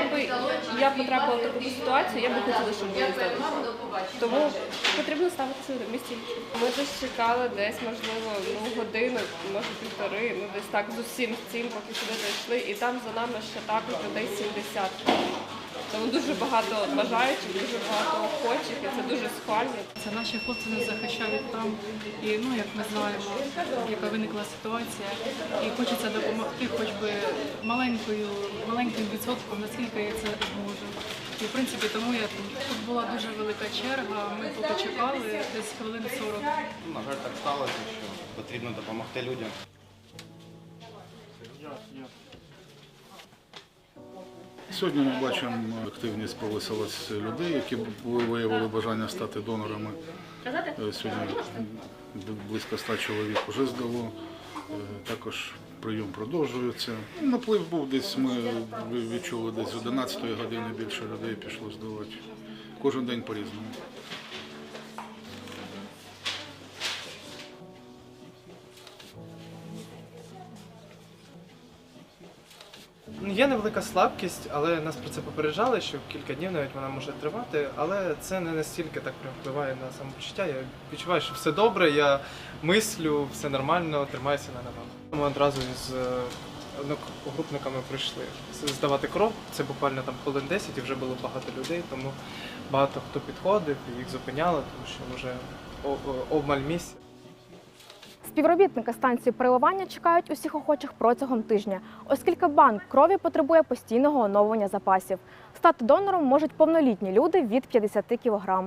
якби я потрапила в таку ситуацію, я би хотіла, щоб мені здали. Тому потрібно ставитися на місці. Ми десь чекали десь, можливо, ну годину, може півтори, ну десь так з усім цим, поки сюди зайшли, і там за нами ще також людей 70. Тому дуже багато бажаючих, дуже багато охочих, і це дуже схвально. Це наші хлопці нас захищають там. І ну як ми знаємо, яка виникла ситуація, і хочеться допомогти, хоч би маленькою, маленьким відсотком, наскільки я це зможу. І в принципі тому я. Тут була дуже велика черга. Ми поки чекали десь хвилин 40. На жаль, так сталося, що потрібно допомогти людям. Сьогодні ми бачимо активність повисилась людей, які виявили бажання стати донорами. Е, Сьогодні близько ста чоловік вже здало. Е, Також прийом продовжується. Наплив був десь, ми відчули десь з 11 години більше людей пішло здавати. Кожен день по-різному. Ну, Є невелика слабкість, але нас про це попереджали, що кілька днів навіть вона може тривати, але це не настільки так прям впливає на самопочуття. Я відчуваю, що все добре, я мислю, все нормально, тримаюся на ногах. Ми одразу з е, одногрупниками прийшли здавати кров. Це буквально там хвилин 10 і вже було багато людей, тому багато хто підходив, їх зупиняли, тому що вже обмаль місць. Співробітники станції переливання чекають усіх охочих протягом тижня, оскільки банк крові потребує постійного оновлення запасів. Стати донором можуть повнолітні люди від 50 кг.